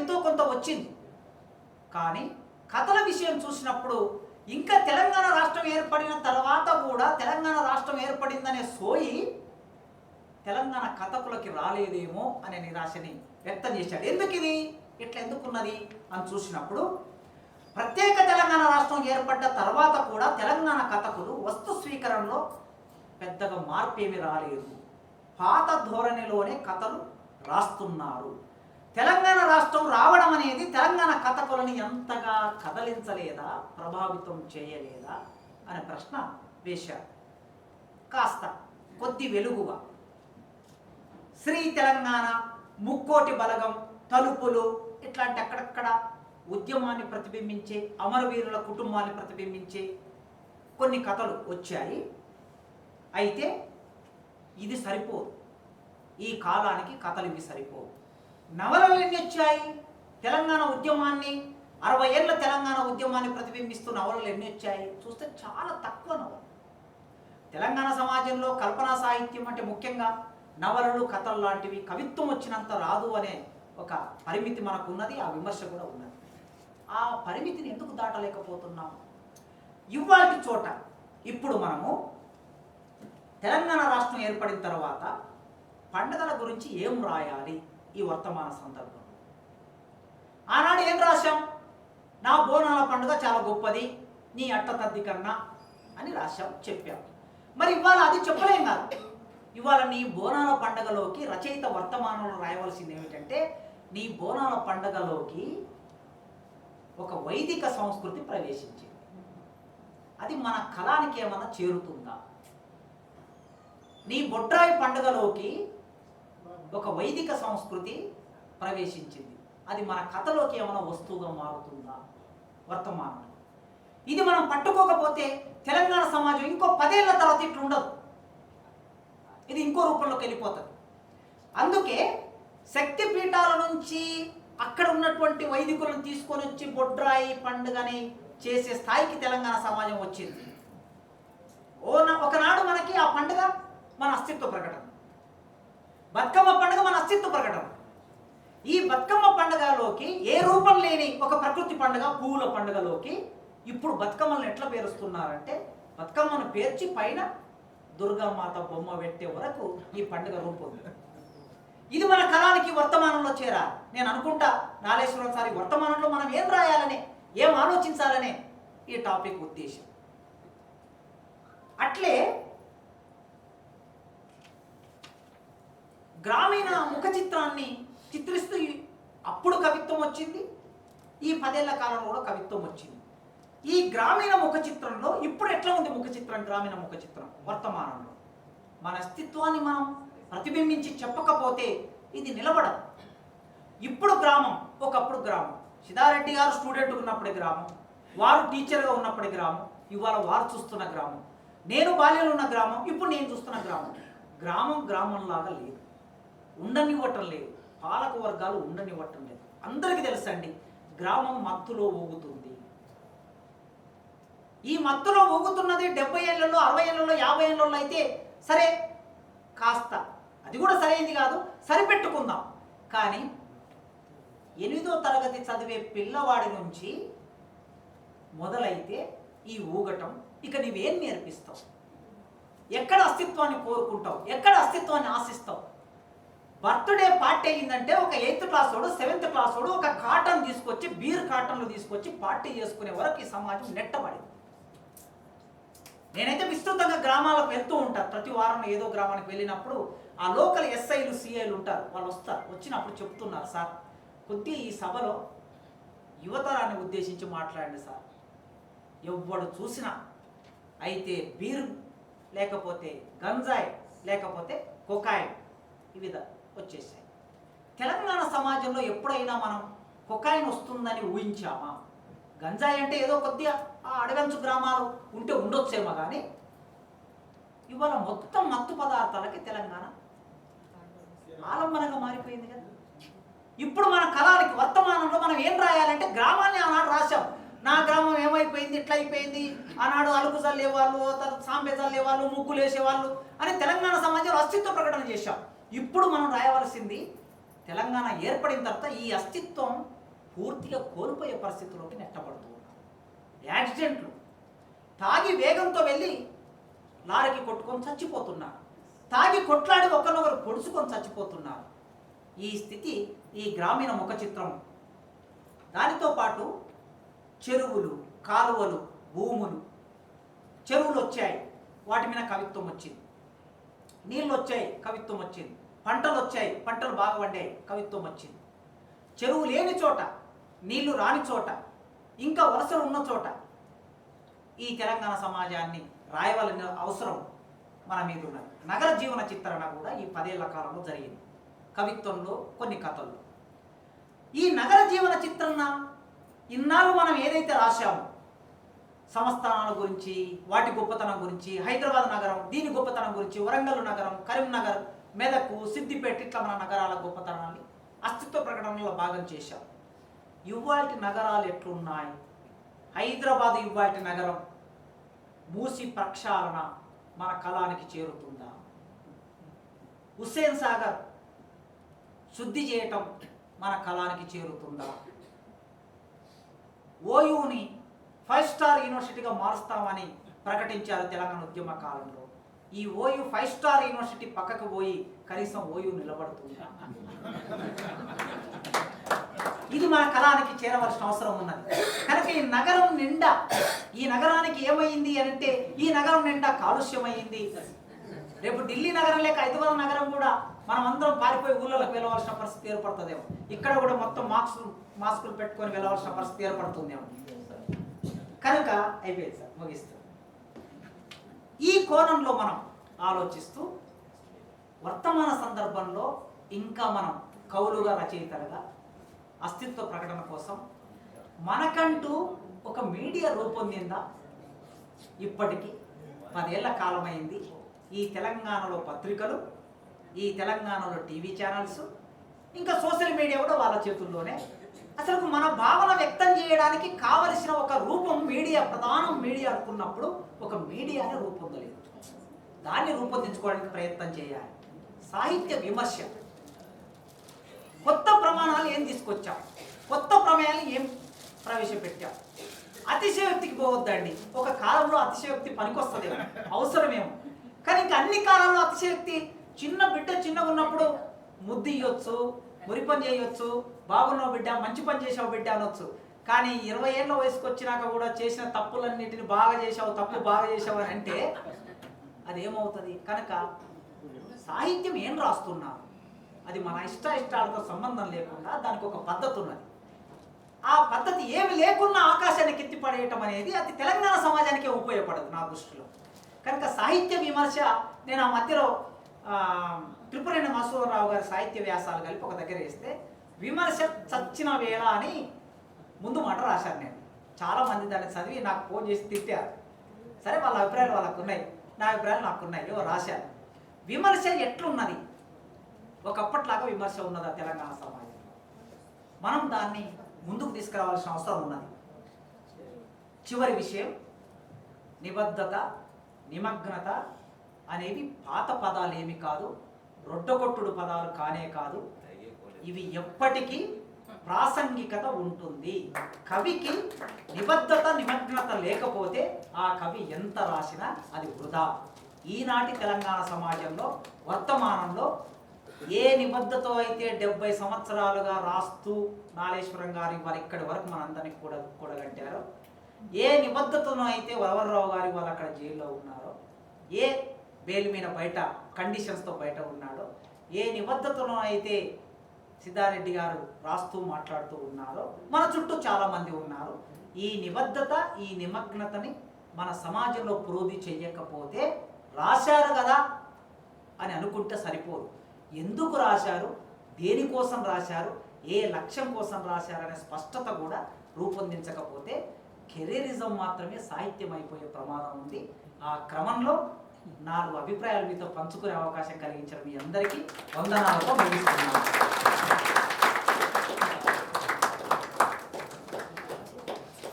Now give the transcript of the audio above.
ఎంతో కొంత వచ్చింది. కానీ కథల విషయం చూసినప్పుడు ఇంకా తెలంగాణ రాష్ట్రం ఏర్పడిన తర్వాత కూడా తెలంగాణ రాష్ట్రం ఏర్పడిందనే సోయి తెలంగాణ కథకులకి రాలేదేమో అనే నిరాశని వ్యక్తం చేశాడు. ఎందుకు ఇది? ఇట్లా ఎందుకున్నది? అని చూసినప్పుడు ప్రత్యేక తెలంగాణ రాష్ట్రం ఏర్పడ్డ తర్వాత కూడా తెలంగాణ కథకులు వస్తు స్వీకరణలో పెద్దగా మార్పు ఏమి రాలేదు. పాత ధోరణిలోనే కథలు రాస్తున్నారు. తెలంగాణ రాష్ట్రం రావడం అనేది తెలంగాణ కథకులను ఎంతగా కదలించలేదా? ప్రభావితం చేయలేదా? అనే ప్రశ్న వేశారు. కాస్త కొద్ది వెలుగుగా శ్రీ తెలంగాణ ముక్కోటి బలగం తలుపులు ఇట్లాంటి అక్కడక్కడ ఉద్యమాన్ని ప్రతిబింబించే అమరవీరుల కుటుంబాన్ని ప్రతిబింబించే కొన్ని కథలు వచ్చాయి. అయితే ఇది సరిపోదు. ఈ కాలానికి కథలు ఇవి సరిపోవు. నవలలు ఎన్ని వచ్చాయి? తెలంగాణ ఉద్యమాన్ని అరవై ఏళ్ళ తెలంగాణ ఉద్యమాన్ని ప్రతిబింబిస్తూ నవలలు ఎన్ని వచ్చాయి? చూస్తే చాలా తక్కువ నవలు తెలంగాణ సమాజంలో కల్పనా సాహిత్యం అంటే ముఖ్యంగా నవలలు కథలు లాంటివి కవిత్వం వచ్చినంత రాదు అనే ఒక పరిమితి మనకు ఉన్నది ఆ విమర్శ కూడా ఉన్నది. ఆ పరిమితిని ఎందుకు దాటలేకపోతున్నాం? ఇవాటి చోట ఇప్పుడు మనము తెలంగాణ రాష్ట్రం ఏర్పడిన తర్వాత పండుగల గురించి ఏం రాయాలి? ఈ వర్తమాన సందర్భం. ఆనాడు ఏం రాశాం? నా బోనాల పండుగ చాలా గొప్పది నీ అట్టతద్ది కన్నా అని రాశాం చెప్పాం. మరి ఇవాళ అది చెప్పలేం కాదు. ఇవాళ నీ బోనాల పండగలోకి రచయిత వర్తమానంలో రాయవలసింది ఏమిటంటే నీ బోనాల పండగలోకి ఒక వైదిక సంస్కృతి ప్రవేశించింది. అది మన కళానికి ఏమన్నా చేరుతుందా? నీ బొడ్రాయి పండుగలోకి ఒక వైదిక సంస్కృతి ప్రవేశించింది. అది మన కథలోకి ఏమైనా వస్తువుగా మారుతుందా? వర్తమానం ఇది మనం పట్టుకోకపోతే తెలంగాణ సమాజం ఇంకో పదేళ్ళ తర్వాత ఇట్లా ఉండదు. ఇది ఇంకో రూపంలోకి వెళ్ళిపోతుంది. అందుకే శక్తి పీఠాల నుంచి అక్కడ ఉన్నటువంటి వైదికులను తీసుకొని వచ్చి బొడ్రాయి పండుగని చేసే స్థాయికి తెలంగాణ సమాజం వచ్చింది. ఓ నా- ఒకనాడు మనకి ఆ పండుగ మన అస్తిత్వ ప్రకటన. అస్తిత్వ ప్రకటన. ఈ బతుకమ్మ పండుగలోకి ఏ రూపం లేని ఒక ప్రకృతి పండుగ పువ్వుల పండుగలోకి ఇప్పుడు బతుకమ్మలను ఎట్లా పేరుస్తున్నారంటే బతుకమ్మను పేర్చి పైన దుర్గామాత బొమ్మ పెట్టే వరకు ఈ పండుగ రూపం ఇది మన కళానికి వర్తమానంలో చేరా నేను అనుకుంటా నాలేశ్వరం సారి వర్తమానంలో మనం ఏం రాయాలనే ఏం ఆలోచించాలనే ఈ టాపిక్ ఉద్దేశం. అట్లే గ్రామీణ ముఖ చిత్రాన్ని చిత్రిస్తూ అప్పుడు కవిత్వం వచ్చింది. ఈ పదేళ్ళ కాలంలో కూడా కవిత్వం వచ్చింది. ఈ గ్రామీణ ముఖ చిత్రంలో ఇప్పుడు ఎట్లా ఉంది ముఖ చిత్రం గ్రామీణ ముఖ చిత్రం వర్తమానంలో? మన అస్తిత్వాన్ని మనం ప్రతిబింబించి చెప్పకపోతే ఇది నిలబడదు. ఇప్పుడు గ్రామం ఒకప్పుడు గ్రామం. సిద్ధారెడ్డి గారు స్టూడెంట్ ఉన్నప్పటి గ్రామం. వారు టీచర్గా ఉన్నప్పటి గ్రామం. ఇవాళ వారు చూస్తున్న గ్రామం. నేను బాల్యంలో ఉన్న గ్రామం ఇప్పుడు నేను చూస్తున్న గ్రామం. గ్రామం గ్రామంలాగా లేదు. ఉండనివ్వటం లేదు. పాలక వర్గాలు ఉండనివ్వటం లేదు. అందరికీ తెలుసండి గ్రామం మత్తులో ఊగుతుంది. ఈ మత్తులో ఊగుతున్నది డెబ్బై ఏళ్ళలో అరవై ఏళ్ళలో యాభై ఏళ్ళలో అయితే సరే కాస్త. అది కూడా సరైనది కాదు సరిపెట్టుకుందాం. కానీ ఎనిమిదో తరగతి చదివే పిల్లవాడి నుంచి మొదలైతే ఈ ఊగటం. ఇక నీవేం నేర్పిస్తావు? ఎక్కడ అస్తిత్వాన్ని కోరుకుంటావు? ఎక్కడ అస్తిత్వాన్ని ఆశిస్తావు? బర్త్డే పార్టీ అయిందంటే ఒక ఎయిత్ క్లాస్ వాడు సెవెంత్ క్లాస్ వాడు ఒక కాటన్ తీసుకొచ్చి బీర్ కాటన్లు తీసుకొచ్చి పార్టీ చేసుకునే వరకు ఈ సమాజం నెట్టబడింది. నేనైతే విస్తృతంగా గ్రామాలకు వెళ్తూ ఉంటాను. ప్రతి వారం ఏదో గ్రామానికి వెళ్ళినప్పుడు ఆ లోకల్ ఎస్ఐలు సిఐలు ఉంటారు. వాళ్ళు వస్తారు. వచ్చినప్పుడు చెప్తున్నారు సార్ కొద్ది ఈ సభలో యువతరాన్ని ఉద్దేశించి మాట్లాడండి సార్. ఎవ్వడు చూసినా అయితే బీరు లేకపోతే గంజాయి లేకపోతే కొకాయి ఈ విధంగా వచ్చేసాయి. తెలంగాణ సమాజంలో ఎప్పుడైనా మనం కొకాయిన్ వస్తుందని ఊహించామా? గంజాయి అంటే ఏదో కొద్దిగా ఆ అడగంచు గ్రామాలు ఉంటే ఉండొచ్చేమో కానీ ఇవాళ మొత్తం మత్తు పదార్థాలకి తెలంగాణ ఆలంబనంగా మారిపోయింది కదా. ఇప్పుడు మన కళానికి వర్తమానంలో మనం ఏం రాయాలంటే గ్రామాన్ని ఆనాడు రాశాం. నా గ్రామం ఏమైపోయింది ఇట్లా అయిపోయింది ఆనాడు అలుగు చల్లేవాళ్ళు తర్వాత సాంబే చల్లేవాళ్ళు ముగ్గులు వేసేవాళ్ళు అని తెలంగాణ సమాజంలో అస్తిత్వ ప్రకటన చేశాం. ఇప్పుడు మనం రాయవలసింది తెలంగాణ ఏర్పడిన తర్వాత ఈ అస్తిత్వం పూర్తిగా కోల్పోయే పరిస్థితిలోకి నెట్టబడుతూ ఉన్నాం యాక్సిడెంట్లు. తాగి వేగంతో వెళ్ళి లారీకి కొట్టుకొని చచ్చిపోతున్నారు. తాగి కొట్లాడి ఒకరినొకరు పొడుచుకొని చచ్చిపోతున్నారు. ఈ స్థితి ఈ గ్రామీణ ముఖ చిత్రం దానితో పాటు చెరువులు కాలువలు భూములు చెరువులు వచ్చాయి వాటి మీద కవిత్వం వచ్చింది. నీళ్ళు వచ్చాయి కవిత్వం వచ్చింది. పంటలు వచ్చాయి పంటలు బాగా పండాయి కవిత్వం వచ్చింది. చెరువు లేని చోట నీళ్ళు రాని చోట ఇంకా వలసలు ఉన్న చోట ఈ తెలంగాణ సమాజాన్ని రాయవలసిన అవసరం మన మీద ఉన్నది. నగర జీవన చిత్రణ కూడా ఈ పదేళ్ళ కాలంలో జరిగింది. కవిత్వంలో కొన్ని కథలు. ఈ నగర జీవన చిత్రణ ఇన్నాళ్ళు మనం ఏదైతే రాశామో సంస్థానాల గురించి వాటి గొప్పతనం గురించి హైదరాబాద్ నగరం దీని గొప్పతనం గురించి వరంగల్ నగరం కరీంనగర్ మెదకు సిద్దిపేట ఇట్లా మన నగరాల గొప్పతనాన్ని అస్తిత్వ ప్రకటనలో భాగం చేశాం. ఇవాటి నగరాలు ఎట్లున్నాయి? హైదరాబాద్ ఇవాటి నగరం మూసి ప్రక్షాళన మన కళానికి చేరుతుందా? హుస్సేన్ సాగర్ శుద్ధి చేయటం మన కళానికి చేరుతుందా? ఓయూని ఫైవ్ స్టార్ యూనివర్సిటీగా మారుస్తామని ప్రకటించారు తెలంగాణ ఉద్యమ కాలంలో. ఈ ఓయూ ఫైవ్ స్టార్ యూనివర్సిటీ పక్కకు పోయి కనీసం ఓయూ నిలబడుతుంది. ఇది మన కళానికి చేరవలసిన అవసరం ఉన్నది. కనుక ఈ నగరం నిండా ఈ నగరానికి ఏమైంది అని అంటే ఈ నగరం నిండా కాలుష్యమైంది రేపు ఢిల్లీ నగరం లేక హైదరాబాద్ నగరం కూడా మనం అందరం పారిపోయి ఊళ్ళలోకి వెళ్ళవలసిన పరిస్థితి ఏర్పడుతుందేమో. ఇక్కడ కూడా మొత్తం మాస్కులు మాస్కులు పెట్టుకొని వెళ్ళవలసిన పరిస్థితి ఏర్పడుతుందేమో. కనుక అయిపోయింది సార్ ముగిస్తాం. ఈ కోణంలో మనం ఆలోచిస్తూ వర్తమాన సందర్భంలో ఇంకా మనం కవులుగా రచయితలుగా అస్తిత్వ ప్రకటన కోసం మనకంటూ ఒక మీడియా రూపొందిందా? ఇప్పటికీ పదేళ్ళ కాలమైంది. ఈ తెలంగాణలో పత్రికలు ఈ తెలంగాణలో టీవీ ఛానల్స్ ఇంకా సోషల్ మీడియా కూడా వాళ్ళ చేతుల్లోనే అసలు మన భావన వ్యక్తం చేయడానికి కావలసిన ఒక రూపం మీడియా ప్రధానం మీడియా అనుకున్నప్పుడు ఒక మీడియాని రూపొందలేదు. దాన్ని రూపొందించుకోవడానికి ప్రయత్నం చేయాలి. సాహిత్య విమర్శ. కొత్త ప్రమాణాలు ఏం తీసుకొచ్చాం? కొత్త ప్రమేయాలు ఏం ప్రవేశపెట్టాం? అతిశయోక్తికి పోవద్దండి. ఒక కాలంలో అతిశయోక్తి పనికొస్తుంది అవసరమేమో. కానీ ఇంకా అన్ని కాలాల్లో అతిశయోక్తి చిన్న బిడ్డ చిన్నగా ఉన్నప్పుడు ముద్దు ఇవ్వచ్చు మురి పని చేయొచ్చు బాగున్నావు బిడ్డ మంచి పని చేసావు బిడ్డ అనొచ్చు. కానీ ఇరవై ఏళ్ళ వయసుకు వచ్చినాక కూడా చేసిన తప్పులన్నిటిని బాగా చేసావు తప్పు బాగా చేసావు అని అంటే అది ఏమవుతుంది? కనుక సాహిత్యం ఏం రాస్తున్నారు అది మన ఇష్ట ఇష్టాలతో సంబంధం లేకుండా దానికి ఒక పద్ధతి ఉన్నది. ఆ పద్ధతి ఏమి లేకున్నా ఆకాశానికి ఎత్తిపడేయటం అనేది అది తెలంగాణ సమాజానికే ఉపయోగపడదు నా దృష్టిలో. కనుక సాహిత్య విమర్శ నేను ఆ మధ్యలో త్రిపురైన త్రిపురేణి మసూరరావు గారి సాహిత్య వ్యాసాలు కలిపి ఒక దగ్గర వేస్తే విమర్శ చచ్చిన వేళ అని ముందు మాట రాశాను నేను. చాలా మంది దాన్ని చదివి నాకు ఫోన్ చేసి తిట్టారు. సరే వాళ్ళ అభిప్రాయాలు వాళ్ళకు ఉన్నాయి. నా అభిప్రాయాలు నాకు ఉన్నాయి. రాశారు రాశాను. విమర్శ ఎట్లున్నది? ఒకప్పట్లాగా విమర్శ ఉన్నదా తెలంగాణ సమాజంలో? మనం దాన్ని ముందుకు తీసుకురావాల్సిన అవసరం ఉన్నది. చివరి విషయం నిబద్ధత నిమగ్నత అనేవి పాత పదాలు ఏమి కాదు రొట్టగొట్టుడు పదాలు కానే కాదు. ఇవి ఎప్పటికీ ప్రాసంగికత ఉంటుంది. కవికి నిబద్ధత నిమగ్నత లేకపోతే ఆ కవి ఎంత రాసినా అది వృధా. ఈనాటి తెలంగాణ సమాజంలో వర్తమానంలో ఏ నిబద్ధతో అయితే డెబ్బై సంవత్సరాలుగా రాస్తూ నాలేశ్వరం గారి వారు ఇక్కడి వరకు మనందరినీ కూడా కూడగట్టారో ఏ నిబద్ధతను అయితే వరవరరావు గారి వాళ్ళు అక్కడ జైల్లో ఉన్నారో ఏ బెయిల్ మీద బయట కండిషన్స్తో బయట ఉన్నాడో ఏ నిబద్ధతను అయితే సిద్ధారెడ్డి గారు రాస్తూ మాట్లాడుతూ ఉన్నారో మన చుట్టూ చాలామంది ఉన్నారు. ఈ నిబద్ధత ఈ నిమగ్నతని మన సమాజంలో పురోధి చెయ్యకపోతే రాశారు కదా అని అనుకుంటే సరిపోదు. ఎందుకు రాశారు? దేనికోసం రాశారు? ఏ లక్ష్యం కోసం రాశారనే స్పష్టత కూడా రూపొందించకపోతే కెరీరిజం మాత్రమే సాహిత్యం అయిపోయే ప్రమాదం ఉంది. ఆ క్రమంలో నాలుగు అభిప్రాయాలు మీతో పంచుకునే అవకాశం కలిగించిన మీ అందరికీ వందనాలతో ముగిస్తున్నాను.